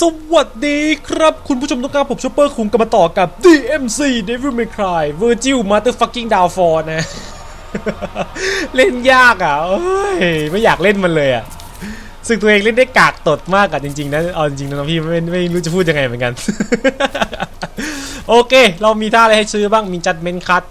สวัสดีครับคุณผู้ชมทุกท่านผมชอปเปอร์คุงกลับมาต่อกับ DMC Devil May Cry Virgil Motherfucking Downfall นะ เล่นยากอะไม่อยากเล่นมันเลยอะซึ่งตัวเองเล่นได้กากตดมากอะจริงๆนะเอาจริงๆนะพี่ไม่ไม่รู้จะพูดยังไงเหมือนกัน โอเค เรามีท่าอะไรให้ซื้อบ้างมีจัดเมนคัต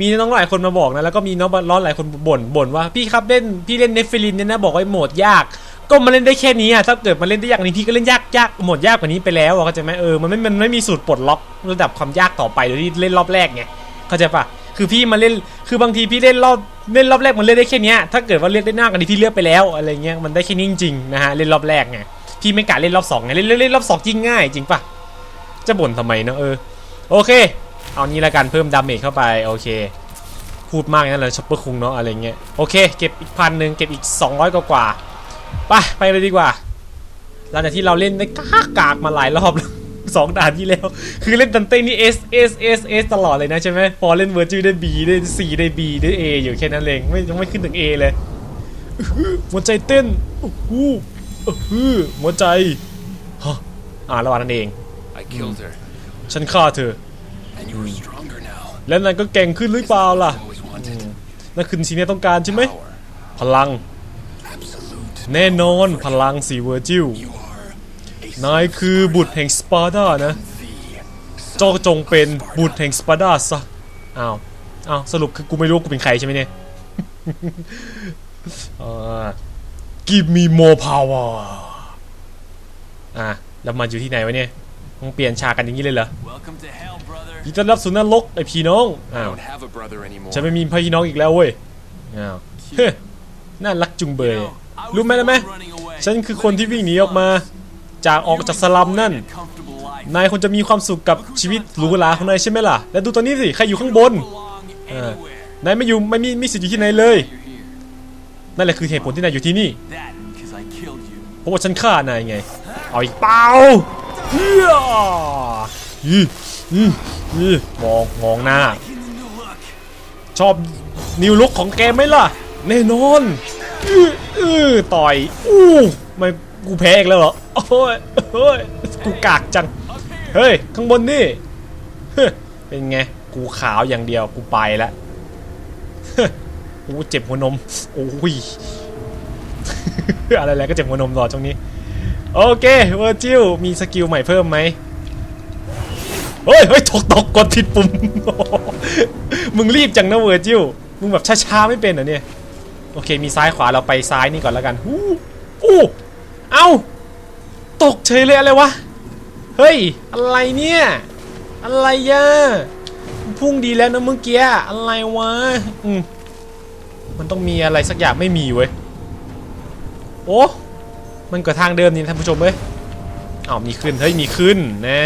มีน้องหลายคนมาบอกนะแล้วก็มีน้องร้อนหลายคนบ่นบ่นว่าพี่ครับเล่นพี่เล่นเนฟิลินเนี่ยนะบอกว่าโหมดยาก ก็มาเล่นได้แค่นี้อะถ้าเกิดมาเล่นได้ยากกว่านี้พี่ก็เล่นยากยากหมดยากกว่านี้ไปแล้วอะเข้าใจไหมเออมันไม่มันไม่มีสูตรปลดล็อกระดับความยากต่อไปโดยที่เล่นรอบแรกไงเข้าใจปะคือพี่มาเล่นคือบางทีพี่เล่นรอบเล่นรอบแรกมันเล่นได้แค่นี้ถ้าเกิดว่าเลือกได้หน้ากว่านี้พี่เลือกไปแล้วอะไรเงี้ยมันได้แค่นี้จริงๆนะฮะเล่นรอบแรกไงพี่ไม่กล้าเล่นรอบสองไงเล่นเล่นเล่นรอบสองจริงง่ายจริงปะจะบ่นทำไมเนาะเออโอเค เอานี้ละกันเพิ่มดาเมจเข้าไปโอเคพูดมากนั่นแหละช็อปเปอร์คุงเนาะอะไรเงี้ยโอเคเก็บอีกพันหนึ่งเก็บอีก 200 กว่ากว่า ปไปเลยดีกว่า หลังจากที่เราเล่นได้กากกากมาหลายรอบแล้วสองด่านที่แล้ว คือเล่นดันเต้นี่ S S S S ตลอดเลยนะใช่ไหมพอเล่นเวอร์จิได้ B ได้ C ได้ B ได้ A อยู่แค่นั้นเองไม่ยังไม่ขึ้นถึง A เลยอื้อหือหัวใจเต้นโอ้โหอื้อหือหัวใจฮะอ่าระหว่างนั้นเอง I killed her, ฉันฆ่าเธอ and you're stronger now. และนายก็เก่งขึ้นหรือเปล่าล่ะ Always wanted นั่นคือสิ่งที่ต้องการใช่ไหม power, พลัง absolute. แน่นอนพลังสีเวอร์จิล You are a นายคือบุตรแห่งสปาร์ตานะ the เจ้าจงเป็นบุตรแห่งสปาร์ตาซะอ้าวอ้าวสรุปคือกูไม่รู้ว่ากูเป็นใครใช่ไหมเนี่ยอ่า give me more power อะแล้วมาอยู่ที่ไหนวะเนี่ยมึงเปลี่ยนฉากกันอย่างนี้เลยเหรอ welcome to hell, brother. ยินดีต้อนรับสู่นรกไอพี่น้อง I อ้าว don't have a brother anymore. ฉันไม่มีพี่น้องอีกแล้วเว้ยอ้าวเฮ้ยน่ารักจุงเบย รู้ไหมนะไหมฉันคือคนที่วิ่งหนีออกมา จากออกจากสลัมนั่น นายคงจะมีความสุขกับชีวิตหรูหราของนายใช่ไหมล่ะ แล้วดูตอนนี้สิ ใครอยู่ข้างบนนายไม่อยู่ไม่มีมีสิทธิ์อยู่ที่ไหนเลย นั่นแหละคือเหตุผลที่นายอยู่ที่นี่ เพราะว่าฉันฆ่านายไง เอาอีกเปล่าเฮียอีอีอีมองมองหน้า ชอบนิวลุกของแกไหมล่ะ แน่นอน อืออื้อต่อยอู้ไม่กูแพ้อีกแล้วเหรอโอ้ยโอ้ยกูกากจัง เฮ้ย ข้างบนนี่เป็นไง กูขาวอย่างเดียวกูไปแล้วเฮ้ยกูเจ็บหัวนมโอ้ยอะไรๆก็เจ็บหัวนมต่อตรงนี้ โอเคเวอร์จิลมีสกิลใหม่เพิ่มไหมเฮ้ยเฮ้ยตกตกกดผิดปุ่ม มึงรีบจังนะเวอร์จิลมึงแบบช้าๆไม่เป็นเหรอเนี่ย โอเค มีซ้ายขวาเราไปซ้ายนี่ก่อนแล้วกันฮู้อู้เอ้า ตกเฉยเลยอะไรวะ เฮ้ย อะไรเนี่ย อะไรยะพุ่งดีแล้วนะเมื่อกี้ อะไรวะ อืมมันต้องมีอะไรสักอย่างไม่มีเว้ย โอ้ มันก็ทางเดิมนี่ท่านผู้ชมเว้ยอ้าวมีขึ้น เฮ้ย มีขึ้น แน่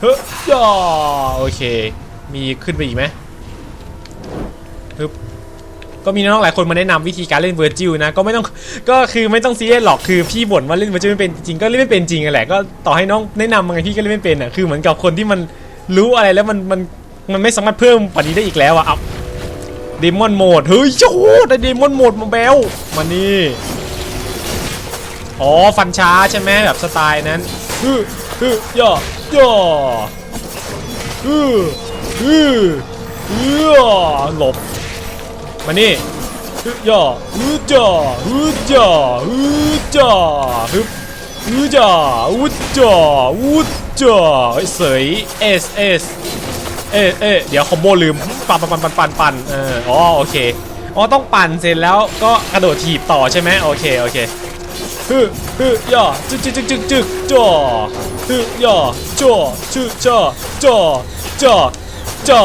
เฮ้ยย่อโอเค มีขึ้นไปอีกไหมฮึบ ก็มีน้องๆหลายคนมาแนะนำวิธีการเล่นเวอร์จิลนะก็ไม่ต้องก็คือไม่ต้องซีเรียสหรอกคือพี่บ่นว่าเล่นเวอร์จิลไม่เป็นจริงก็เล่นไม่เป็นจริงอะแหละก็ต่อให้น้องแนะนำมาไงพี่ก็เล่นไม่เป็นอะคือเหมือนกับคนที่มันรู้อะไรแล้วมันมันมันไม่สามารถเพิ่มกว่านี้ได้อีกแล้วอะเอาเดมอนโหมดเฮ้ยโอ้ได้เดมอนโหมดมาแบลมานี่อ๋อฟันช้าใช่ไหมแบบสไตล์นั้นฮึฮึย่อย่อฮึฮึย่อหลบ มานี่ฮึย่อฮึจ่อฮึจ่อฮึจ่อฮึฮึจ่อฮึจ่อฮึจ่อเฮ้ยเสยเอสเอสเอเอเดี๋ยวคอมโบลืมปั่นปั่นปั่นปั่นปั่นเอออ๋อโอเคอ๋อต้องปั่นเสร็จแล้วก็กระโดดถีบต่อใช่ไหมโอเคโอเคฮึฮึย่อจึกจึกจึกจึกจึกจ่อฮึย่อจ่อชื่อจ่อจ่อจ่อจ่อ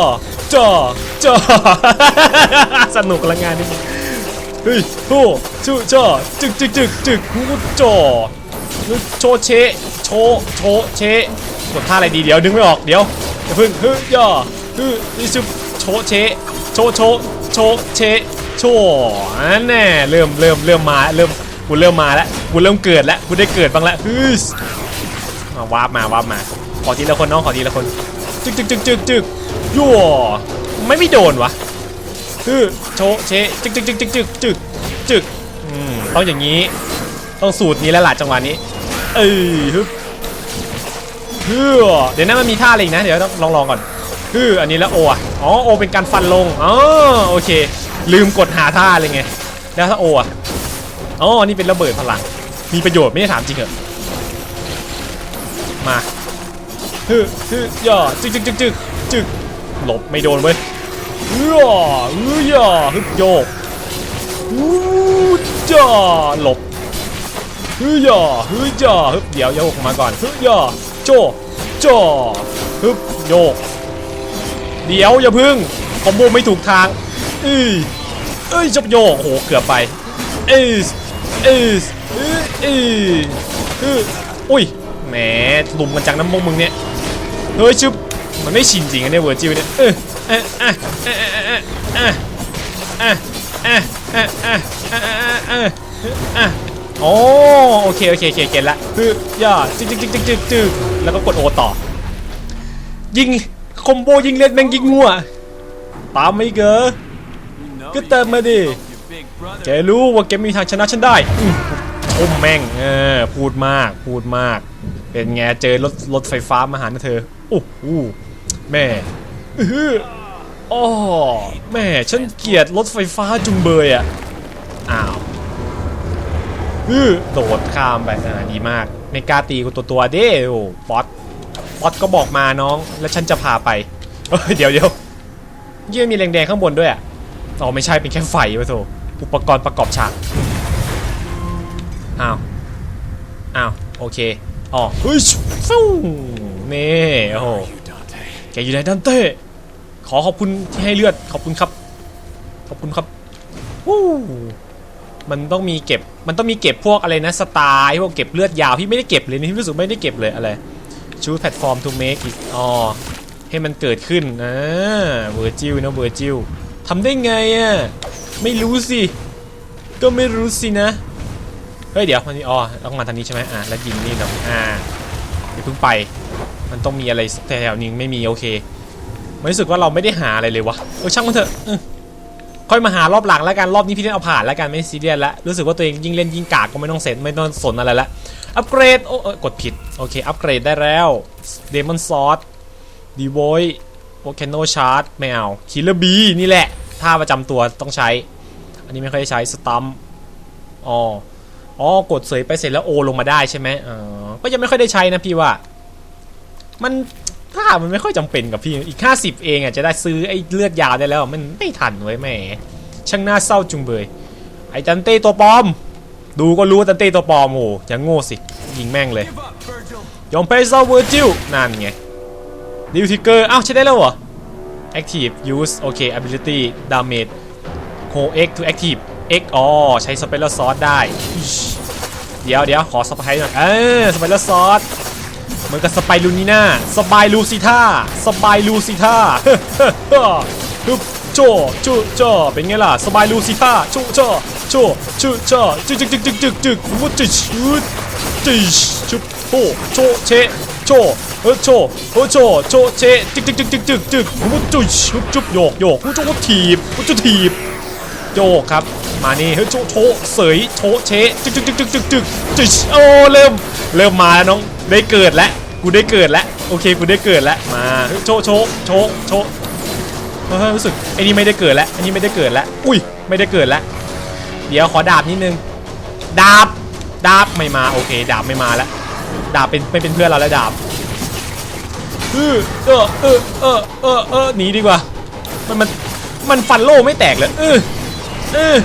จ่อจอสนุกละงานนี้เฮ้ยโหชื่อจ่อจึกจึกจึกจึกฮูจ่อโชเชโชโชเชกดท่าอะไรดีเดี๋ยวดึงไม่ออกเดี๋ยวอย่าพึ่งเฮึย่อเฮึนี่ชื่อโชเชโชโชโชเชโชอันแน่เริ่มเริ่มเริ่มมาเริ่มกูเริ่มมาแล้วกูเริ่มเกิดแล้วกูได้เกิดบ้างแล้วฮึสมาวาร์ปมาวาร์ปมาขอทีละคนน้องขอทีละคนจึกจึกจึกจึกจึก ยั่วไม่ไม่โดนวะฮึโชเชจึกจึกจึกจึกจึกจึกจึกอืมต้องอย่างนี้ ต้องสูตรนี้แล้วล่ะจังหวะนี้ เอ้ยฮึบฮือเดี๋ยวนั้นมันมีท่าอะไรอีกนะ เดี๋ยวต้องลองลองก่อนฮืออันนี้แล้วโออะอ๋อโอเป็นการฟันลงอ๋อโอเค ลืมกดหาท่าเลยไงแล้วถ้าโออะอ๋อนี่เป็นระเบิดพลัง มีประโยชน์ไม่ได้ถามจริงเหรอมาฮือฮือย่อจึกจึกจึกจึกจึก หลบไม่โดนเว้ยฮือย่อฮือย่อฮึบโยกฮู้จ่อหลบฮึย่อฮึยอฮึบเดี๋ยวโยกมาก่อนฮึย่อโจโจฮึบโยก เดี๋ยวอย่าพึ่งคอมโบไม่ถูกทางเอ้ยเอ้ยจับโยกโอ้โหเกือบไปเอ้ยเอ้ยเอ้ยเอ้ยเอ้ยอุ้ยแหมลุมกันจังน้ำมงมึงเนี่ยเฮ้ยชึบ มันไม่ชินจริงอะเนี่ยเวอร์จิวเนี่ยเออเออเอะเอะเอะเอะเอะเอะเอะเอะเอะเอเอโอ้โอเคโอเคโอเคเก็ตละคือย่าจึ๊กจึ๊กจึ๊กจึ๊กจึ๊กแล้วก็กดโอต่อ ยิงคอมโบยิงเล่นแม่งยิงงัวตามไม่เกอ You know Good you time, buddy. killed your big brother. แกรู้ว่าแกมีทางชนะฉันได้อืมชมแม่งเออพูดมากพูดมาก เป็นไงเจอรถรถไฟฟ้ามาหานะเธอโอ้โห แม่อื้อแม่ฉันเกลียดรถไฟฟ้าจุงเบยอะ อ้าวอื้อโดดข้ามไปอ่าดีมากไม่กล้าตีกูตัวตัวเด้โอ้ป๊อตป๊อตก็บอกมาน้อง แล้วฉันจะพาไป เดี๋ยวเดี๋ยวเยี่ยมีแดงๆข้างบนด้วยอะอ๋อไม่ใช่เป็นแค่ไฟวะโถอุปกรณ์ประกอบฉากอ้าวอ้าวโอเคอ๋อเฮ้ยฟูนี่โอ้ แกอยู่ไหนดันเต้ ขอขอบคุณที่ให้เลือด ขอบคุณครับ ขอบคุณครับวู้มันต้องมีเก็บ มันต้องมีเก็บพวกอะไรนะสไตล์พวกเก็บเลือดยาว พี่ไม่ได้เก็บเลยนี่พี่รู้สึกไม่ได้เก็บเลยอะไรชูแพลตฟอร์ม to make อีกอ๋อให้มันเกิดขึ้นอ่าเวอร์จิลนะเวอร์จิลทำได้ไงอะ ไม่รู้สิ ก็ไม่รู้สินะ เฮ้ยเดี๋ยวมันนี่อ๋อต้องมาทางนี้ใช่ไหมอะแล้วยิงนี่เนาะอ่าเดี๋ยวเพิ่งไป มันต้องมีอะไรแถวๆนี้ไม่มีโอเคมันรู้สึกว่าเราไม่ได้หาอะไรเลยวะเออช่างมันเถอะอค่อยมาหารอบหลังแล้วกันรอบนี้พี่เล่นเอาผ่านแล้วกันไม่ซีเรียสแล้วรู้สึกว่าตัวเองยิ่งเล่นยิ่งกากก็ไม่ต้องเสร็จไม่ต้องสนอะไรละอัปเกรดโอ้ยกดผิดโอเคอัปเกรดได้แล้วเดมอนซอสดีโวยโอเคโนชาร์ดไม่เอาคิลเลอร์บีนี่แหละท่าประจำตัวต้องใช้ อันนี้ไม่ค่อยได้ใช้สตัมอ๋ออ๋อกดเสยไปเสร็จแล้วโอลงมาได้ใช่ไหมอ๋อก็ยังไม่ค่อยได้ใช้นะพี่ว่า มันถ้ามันไม่ค่อยจำเป็นกับพี่อีก 50 เองอะจะได้ซื้อไอ้เลือดยาวได้แล้วมันไม่ทันไว้ยแหมช่างน่าเศร้าจุงเบยไอ้จันเต้ตัวปลอม ดูก็รู้จันเต้ตัวปลอมโอ้ยังโง่สิยิงแม่งเลยยอมแพ้เซาเวอร์จิลนั่นไงดิวทิกเกอร์อ้าวใช้ได้แล้วเหรอ Active Use โอเค Ability Damage Ho X to Active X อ๋อใช้สเปรย์ซอสได้ เดี๋ยวเดี๋ยวขอสไปร์หน่อยเออสไปร์ซอส เหมือนกับสไปรูนีน่าสบายลูซิท่าสบายลูซิท่าฮึบโจจโจเป็นไงล่ะสบายลูซิท่าจโจโจจโจจึกจึกจึกจึกจึกจึกวุ้จึกวุ้จึกชุบโชโชเชโชเออโชเออโชโชเชจึกจึกจึกจึกจึกจึกวุ้จุ๊ชุบจุบโยกโยกวุ้จุบถีบวุ้จุถีบโยกครับมานี่เฮ้ยโชโชเสยโชเชจึกจึกจึกจึกจึกจึกจึกโอ้เริ่มเริ่มมาแล้วน้องได้เกิดแล้ว กูได้เกิดแล้วโอเคกูได้เกิดแล้วมาโชโชโชโชเฮ้ยรู้สึกไอ้นี่ไม่ได้เกิดแล้วไอันนี้ไม่ได้เกิดแล้วอุ้ยไม่ได้เกิดแล้วเดี๋ยวขอดาบนิดนึงดาบดาบไม่มาโอเค ดาบไม่มาแล้วดาบเป็นไม่เป็นเพื่อนเราแล้วดาบเออเออเออเออเออเออหนีดีกว่ามันมันมันฟันโล่ไม่แตกเลยเออเออ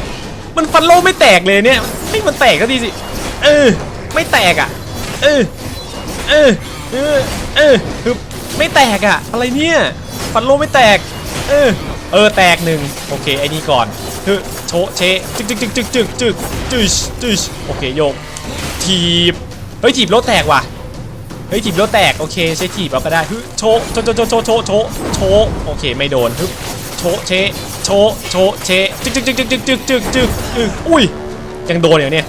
มันฟันโล่ไม่แตกเลยเนี่ยไม่มันแตกก็ดีสิเออไม่แตกอะเออเออ เออเออคือไม่แตกอะอะไรเนี่ยฟันโลไม่แตก เออ เออแตกหนึ่งโอเคไอ้นี่ก่อนคือโชเชจึกจึกจึกจึกจึกจึกจึกจึกโอเคโยกถีบเฮ้ยถีบรถแตกว่ะเฮ้ยถีบรถแตกโอเคใช้ถีบเอาก็ได้ฮึโชะโชโชโชโชโชโชโอเคไม่โดนฮึโชเชโชโชเชจึกจึกจึกจึกจึกจึกจึกจึกอึอุ้ยยังโดนอยู่เนี่ย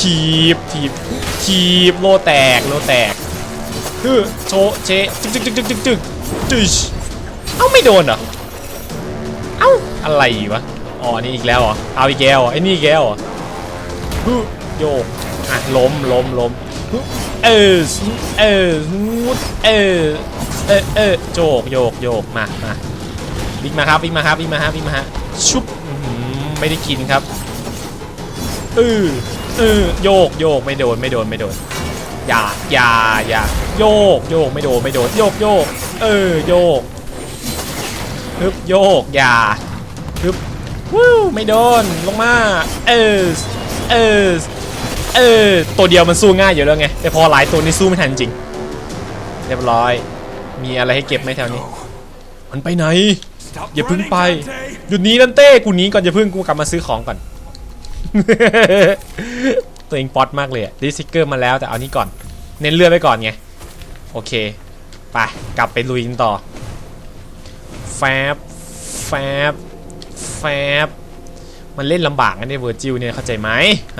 ถีบถีบถีบโลแตกโลแตก ฮึโชเชจึกจึกจึกจึกจึกจึกจึกเอ้าไม่โดนเหรอเอ้าอะไรวะอ๋อนี่อีกแล้วเหรอเอาอีกแล้วเหรอไอ้นี่อีกแล้วเหรอฮึโยกอะล้มล้มล้มเออเออเออเออเออโจกโยกโยกมามาวิ่งมาครับวิ่งมาครับวิ่งมาฮะวิ่งมาฮะชุบไม่ได้กินครับเออเออโยกโยกไม่โดนไม่โดนไม่โดน อย่าอย่าอย่าโยกโยกไม่โดนไม่โดนโยกโยกเออโยกฮึบโยกอย่าฮึบวู้ไม่โดนลงมาเออเออเออตัวเดียวมันสู้ง่ายอยู่แล้วไงแต่พอหลายตัวนี่สู้ไม่ทันจริง เรียบร้อย มีอะไรให้เก็บไหมแถวนี้ มันไปไหน อย่าพึ่งไปหยุดนี้นันเต้กูหนี้ก่อนอย่าพึ่งกูกลับมาซื้อของก่อน ตัวเองป๊อตมากเลยดิสติกเกอร์มาแล้วแต่เอานี้ก่อน เน้นเลือดไว้ก่อนไง โอเค ไป กลับไปลุยกันต่อ แฟบ แฟบ แฟบ มันเล่นลำบากนะเนี่ยเวอร์จิลเนี่ยเข้าใจไหม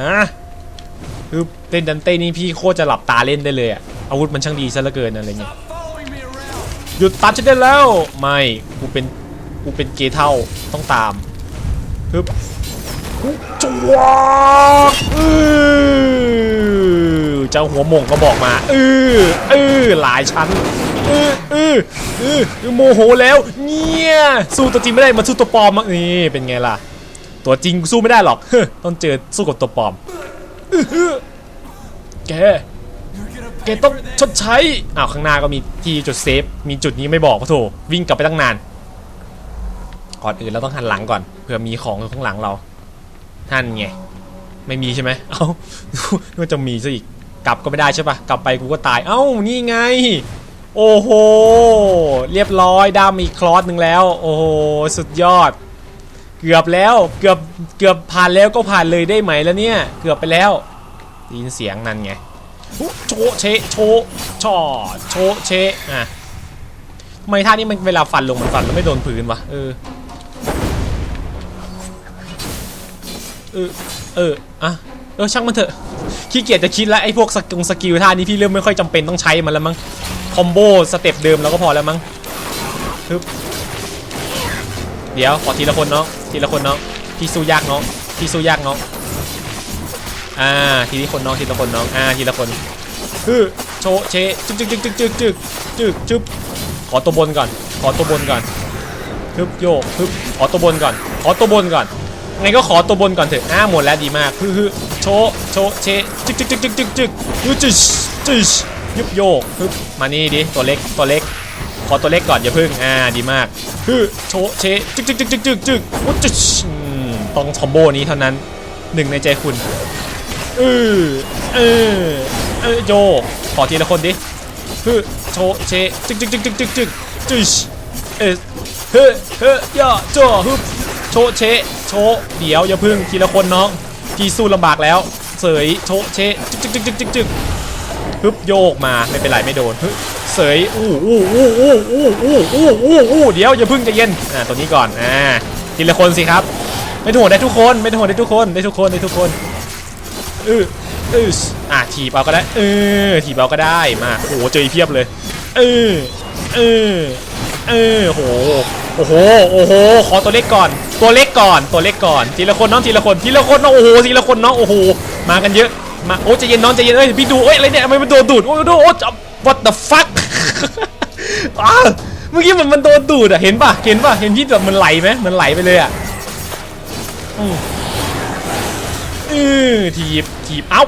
ฮะคือเล่นดันเต้นี่พี่โคตรจะหลับตาเล่นได้เลยอะอาวุธมันช่างดีซะเหลือเกินอะไรเงี้ยหยุดตัดฉันได้แล้ว ไม่ กูเป็น กูเป็นเกเท่าต้องตามฮึบจวกอือ เจ้าหัวมงก็บอกมาอืออือหลายชั้นอืออืออือโมโหแล้วเนี่ยสู้ตัวจริงไม่ได้มาสู้ตัวปลอมมานี่เป็นไงล่ะ ตัวจริงสู้ไม่ได้หรอกต้องเจอสู้กับตัวปลอมแกแกต้องชดใช้อ้าวข้างหน้าก็มีที่จุดเซฟ มีจุดนี้ไม่บอกพะโถวิ่งกลับไปตั้งนาน ก่อนอื่นเราต้องหันหลังก่อนเผื่อมีของอยู่ข้างหลังเราหันไง ไม่มีใช่ไหมเอ้าก็จะมีซะอีก กลับก็ไม่ได้ใช่ปะกลับไปกูก็ตาย เอ้า นี่ไง โอ้โห เรียบร้อยด้ามอีกคลอสหนึ่งแล้ว โอ้โห สุดยอด เกือบแล้ว เกือบ เกือบผ่านแล้วก็ผ่านเลยได้ไหมแล้วเนี่ย เกือบไปแล้วได้ยินเสียงนั่นไง โชเช โชชอโชเช อะทำไมท่านี้มันเวลาฟันลงมันฟันแล้วไม่โดนพื้นวะ เออ เออ เออ อะ เออช่างมันเถอะขี้เกียจจะคิดแล้วไอ้พวกสกิลสกิลท่านี้พี่เริ่มไม่ค่อยจำเป็นต้องใช้มันแล้วมั้งคอมโบสเต็ปเดิมแล้วก็พอแล้วมั้งฮึบเดี๋ยวขอทีละคนเนาะทีละคนเนาะพี่สู้ยากเนาะพี่สู้ยากเนาะอ่าทีนี้คนน้องทีละคนน้องอ่าทีละคนคือโชเชจึ๊กจึ๊กจึ๊กจึ๊กจึกจึกจึกจึบขอตัวบนก่อน ขอตัวบนก่อนฮึบโยฮึบขอตัวบนก่อน ขอตัวบนก่อน ไงก็ขอตัวบนก่อนเถอะอ่าหมดแล้วดีมากฮึฮึโชโชเชจึกจึกจึกจึกจึกจึกยูจิชจิชยุบโยกฮึบมานี่ดิตัวเล็กตัวเล็ก ขอตัวเล็กก่อนอย่าพึ่งอ่าดีมากฮึโชเชจึกจึกจึกจึกจึกจึกวุ้จิชต้องคอมโบนี้เท่านั้นหนึ่งในใจคุณเออเออเออโยกขอทีละคนดิฮึโชเชจึกจึกจึกจึกจึกจึกจึชเออเฮ้เฮ้ย่าจ่อฮึบโชเช โชเดี๋ยวอย่าพึ่งทีละคนน้องพี่สู้ลำบากแล้ว เสยโชเชจึกจึกจึกจึกจึกจึกฮึบโยกมาไม่เป็นไรไม่โดนเสยอู้อู้อู้อู้อู้อู้อู้อู้อู้เดี๋ยวอย่าพึ่งใจเย็นอ่าตัวนี้ก่อนอ่าทีละคนสิครับ ไม่ต้องห่วงได้ทุกคนไม่ต้องห่วงได้ทุกคนได้ทุกคนได้ทุกคนเออเอออะถีบเอาก็ได้เออถีบเอาก็ได้มาโอ้โหเจอเพียบเลยเออเออเออโห อ้โห โอ้โห ขอตัวเล็กก่อน ตัวเล็กก่อน ตัวเล็กก่อน ทีละคนน้องทีละคน ทีละคนน้อง โอ้โห ทีละคนน้อง โอ้โห มากันเยอะ มา โอ้ใจเย็นน้องใจเย็นเอ้ย พี่ดูเอ้ย อะไรเนี่ยทำไมมันโดนดูด โอ้ยดูโอ้จับ what the fuck อาเมื่อกี้มันมันโดนดูดอะเห็นป่ะ เห็นป่ะ เห็นพี่แบบมันไหลไหมมันไหลไปเลยอะอืออถีบถีบเอ้า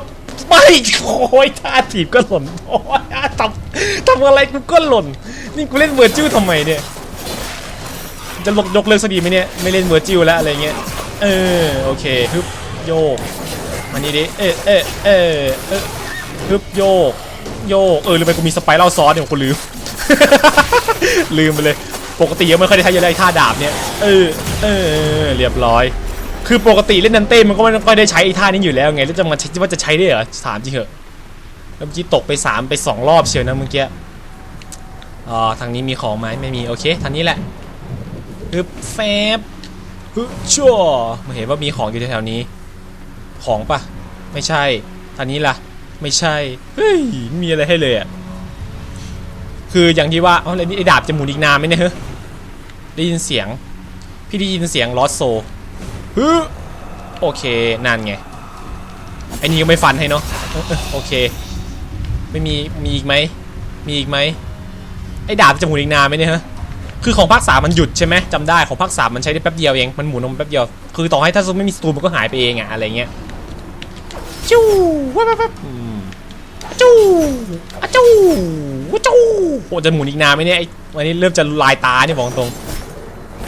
ไม่โอ้ยท่าถีบก็หล่นโอ้ยทำทำอะไรกูก็หล่น นี่กูเล่นเวอร์จิ้วทำไมเนี่ย จะลกยกเลิกสักดีไหมเนี่ย ไม่เล่นเวอร์จิวแล้วอะไรเงี้ย เออ โอเคฮึบโยกมานี่ดิ เออเออเออเออฮึบโยก โยก เออลืมไปกูมีสไปรัลซอสเนี่ยกูลืม ลืมไปเลย ปกติยังไม่ค่อยได้ใช้อะไรท่าดาบเนี่ย เออ เออ เรียบร้อย คือปกติเล่นนันเต้มันก็ไม่ค่อยได้ใช้ไอ้ท่านี้อยู่แล้วไง แล้วจะมาคิดว่าจะใช้ได้เหรอ ถามจริงเหอะเมื่อกี้ตกไปสามไปสองรอบเชียวนะเมื่อกี้ อ๋อ ทางนี้มีของไหมไม่มี โอเค ทางนี้แหละ ฮึบแฟบฮึชั่วมาเห็นว่ามีของอยู่แถวๆนี้ ของปะไม่ใช่ทางนี้ล่ะ ไม่ใช่ เฮ้ย มีอะไรให้เลยอะ คืออย่างที่ว่าเอ๋อแล้วนี่ไอ้ดาบจะหมุนอีกนานไหมเนี่ยเฮ้ยได้ยินเสียง พี่ได้ยินเสียงลอสโซฮึโอเคนั่นไง ไอ้นี่ก็ไม่ฟันให้เนาะ โอเค ไม่มี มีอีกไหม มีอีกไหม ไอ้ดาบจะหมุนอีกนานไหมเนี่ยฮะ คือของภาคสามมันหยุดใช่ไหมจำได้ของภาคสามมันใช้ได้แป๊บเดียวเองมันหมุนออกมาแป๊บเดียวคือต่อให้ถ้าสมมติไม่มีสตูมันก็หายไปเองอะอะไรเงี้ยจู้แว๊บแว๊บแว๊บอืมอะจู้อะจู้อะจู้โหจะหมุนอีกนานไหมเนี่ยไอ้วันนี้เริ่มจะลายตาเนี่ยบอกตรง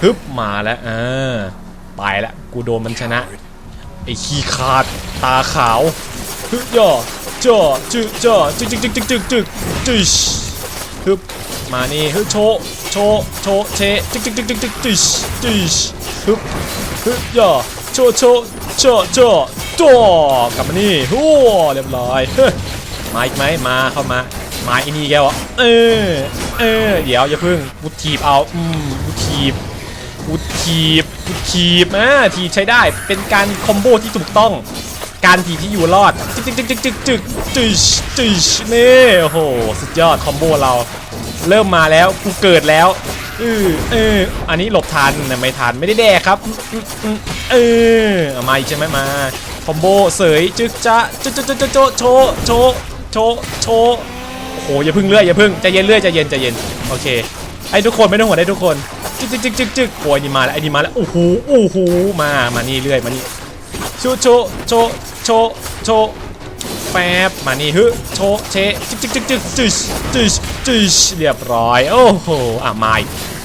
ฮึบมาแล้วอ่าไปละกูโดนมันชนะไอ้ขี้ขาดตาขาวฮึย่อจ่อจึกจ่อจึกจึกจึกจึกจึกจึกจึชฮึบ มานี่ฮึโชโชโชเชจิกจิกจิกจิกจิกจิกจิชฮึบฮึย่อโชโชโชโชโจกลับมานี่ฮู้เรียบร้อยมาอีกไหมมาเข้ามามาอีนี่แกวะเออเออเดี๋ยวอย่าพึ่งกูทีบเอาอืมกูทีบกูทีบกูทีบอ่าทีบใช้ได้เป็นการคอมโบที่ถูกต้องการทีที่อยู่รอดจึกจึกจึกจึกจึกจึกจึกนี่โอ้โหสุดยอดคอมโบเรา เริ่มมาแล้วกูเกิดแล้วเออเอออันนี้หลบทันแต่ไม่ทันไม่ได้แดกครับมอืมเออเอามาอีกใช่ไหมมาคอมโบเสยจึกจะจึกจึกจึกจึกโจโชโชโชโชโอ้โหอย่าพึ่งเลื่อยอย่าพึ่งใจเย็นเลื่อยใจเย็นใจเย็นโอเคไอ้ทุกคนไม่ต้องห่วงได้ทุกคนจึกจึกจึกจึกจึกโอ้ยนี่มาแล้วไอ้นี่มาแล้วโอ้โหโอ้โหมามานี่เรื่อยมานี่โชโชโชโชโช แป๊บมานี่ฮึโชเชจึกจึกจึกจึกจึกจึกจึกเรียบร้อยโอ้โหอะมา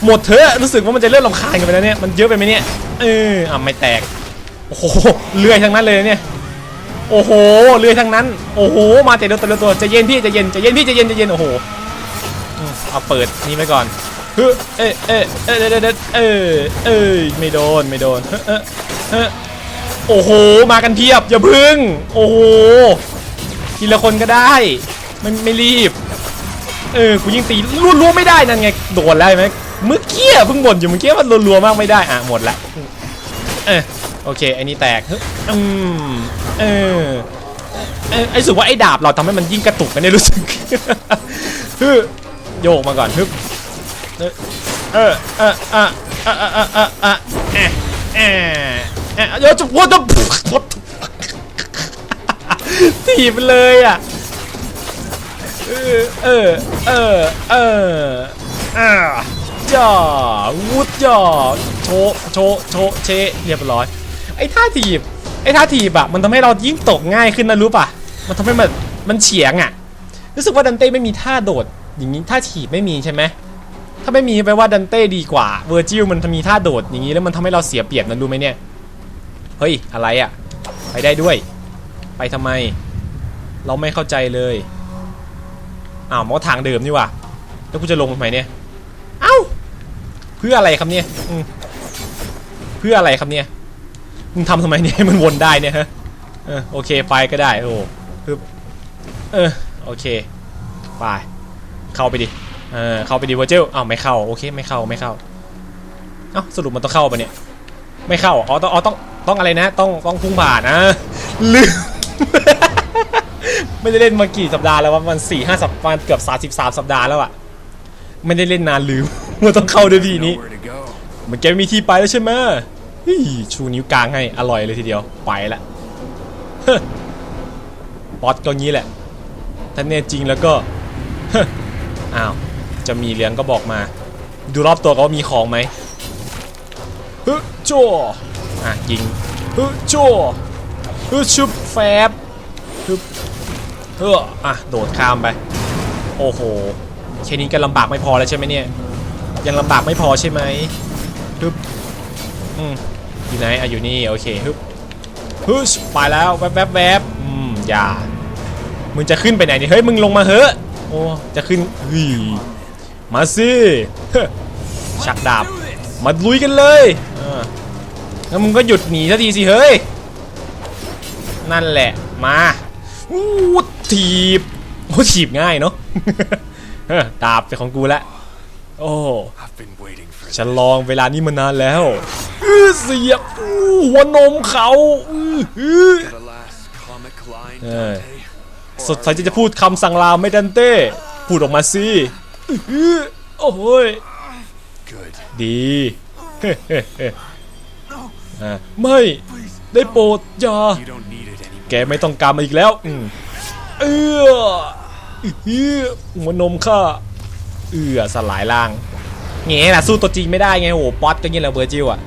หมดเถอะรู้สึกว่ามันจะเริ่มรำคาญกันไปแล้วเนี่ยมันเยอะไปไหมเนี่ยเอออะไม่แตกโอ้โหเลื่อยทั้งนั้นเลยเนี่ยโอ้โหเลื่อยทั้งนั้นโอ้โหมาแต่เดียวแต่ละตัวจะเย็นพี่จะเย็นจะเย็นพี่จะเย็นจะเย็นโอ้โหเอาเปิดนี่ไว้ก่อนฮึเอะเอะเอะเอะเอะเอะเอไม่โดนไม่โดนเฮ้เอะโอ้โห มากันเพียบ อย่าพึ่ง โอ้โห ทีละคนก็ได้ไม่ไม่รีบ เออกูยิงตีรัวๆไม่ได้นั่นไงโดนแล้วไหมเมื่อกี้เพิ่งบ่นอยู่เมื่อกี้ว่ารัวๆมากไม่ได้อะหมดละเออโอเคไอ้นี่แตกอืมเออไอ้สึกว่าไอ้ดาบเราทำให้มันยิ่งกระตุกกันเนี่ยรู้สึกฮึโยกมาก่อนฮึบเออเออเออเออเออเออเออเออเออเออเออเดี๋ยวจะว่าจะ ถีบไปเลยอะ เออ เออ เออ เอออ่าจ่อวุดจ่อโชโชโชเชเรียบร้อย ไอ้ท่าถีบ ไอ้ท่าถีบอะมันทำให้เรายิ่งตกง่ายขึ้นนะรู้ป่ะ มันทำให้มัน มันเฉียงอะรู้สึกว่าดันเต้ไม่มีท่าโดด อย่างนี้ท่าถีบไม่มีใช่ไหมถ้าไม่มีแปลว่าดันเต้ดีกว่า เวอร์จิลมันมีท่าโดดอย่างนี้แล้วมันทำให้เราเสียเปรียบนะรู้ไหมเนี่ย เฮ้ย อะไรอะไปได้ด้วย ไปทำไม เราไม่เข้าใจเลยอ้าวมันก็ทางเดิมนี่ว่ะแล้วกูจะลงทำไมเนี่ยเอ้าเพื่ออะไรครับเนี่ยอืเพื่ออะไรครับเนี่ยมึงทำทำไมเนี่ยมันวนได้เนี่ยฮะเออโอเคไปก็ได้โอ้ปึ๊บเออโอเคไปเข้าไปดิเออเข้าไปดีเวอร์เจลอ้าวไม่เข้าโอเคไม่เข้าไม่เข้าเอ้าสรุปมันต้องเข้าปะเนี่ยไม่เข้าอ๋อต้องอ๋อต้องต้องอะไรนะ ต้องต้องพุ่งผ่านนะลืม ไม่ได้เล่นมากี่สัปดาห์แล้วว่ามันสี่ห้าสัปดาห์เกือบสามสิบสามสัปดาห์แล้วอะไม่ได้เล่นนานลืมว่าต้องเข้าด้วยพี่นี้เมือนแกมีที่ไปแล้วใช่ไหมชูนิ้วกลางให้อร่อยเลยทีเดียวไปละบอสก็งี้แหละ ถ้าแน่จริงแล้วก็อ้าวจะมีเหลืองก็บอกมา ดูรอบตัวก็ว่ามีของไหมฮึโจอะยิงฮึโจ ฮึชุบแฟบฮึบเฮ้ออะโดดข้ามไป โอ้โหแค่นี้ก็ลำบากไม่พอแล้วใช่ไหมเนี่ย ยังลำบากไม่พอใช่ไหมฮึบอืมอยู่ไหนอะอยู่นี่โอเคฮึบฮึชไปแล้วแวบแวบแวบอืมอย่ามึงจะขึ้นไปไหนเนี่ยเฮ้ยมึงลงมาเฮ้อะโอ้จะขึ้นฮ้ยมาสิชักดาบมาลุยกันเลยเอองั้นมึงก็หยุดหนีสักทีสิเฮ้ย นั่นแหละ มาอู้ถีบโอ้ถีบง่ายเนาะดาบเป็นของกูแล้วโอ้ฉันลองเวลานี้มานานแล้วเสียบหัวนมเขาสดใสจะพูดคำสั่งลาไม่ดันเต้ พูดออกมาสิโอ้ยดีไม่ได้โปรดอย่า แกไม่ต้องการมาอีกแล้วอืมเออเออหัวนมข้าเอือสลายล่างเงี้ยนะสู้ตัวจริงไม่ได้ไงโอ้โหป๊อตก็เงี้ยแหละเวอร์จิลอะ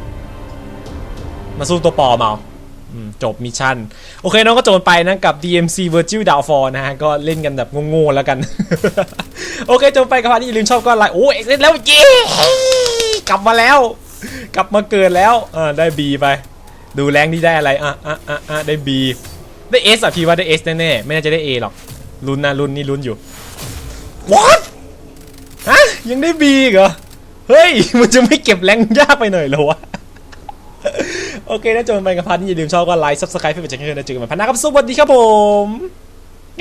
มาสู้ตัวปอมเอาจบมิชชั่น โอเคน้องก็จนไปนะกับ DMC Virtual Downfall นะฮะ ก็เล่นกันแบบโง่ๆแล้วกัน โอเคจนไปกับพาที่อย่าลืมชอบก็ไลค์โอ้เอ็กเซแล้วเย้กลับมาแล้ว กลับมาเกิดแล้วอ่าได้ B ไป ดูแรงที่ได้อะไรอะอะอะอะได้ B ได้ S อะพี่ว่าได้ S แน่ๆไม่น่าจะได้ A หรอกลุ้นนะลุ้นนี่ลุ้นอยู่ What ฮะยังได้ B อีกเหรอเฮ้ยมันจะไม่เก็บแรงยากไปหน่อยเหรอวะโอเคนะโจนไปกับพันอย่าลืมชอบก็ไลค์ subscribe เพื่อเป็นกำลังใจให้นะเจอกันใหม่พันหน้าครับสวัสดีครับผมเ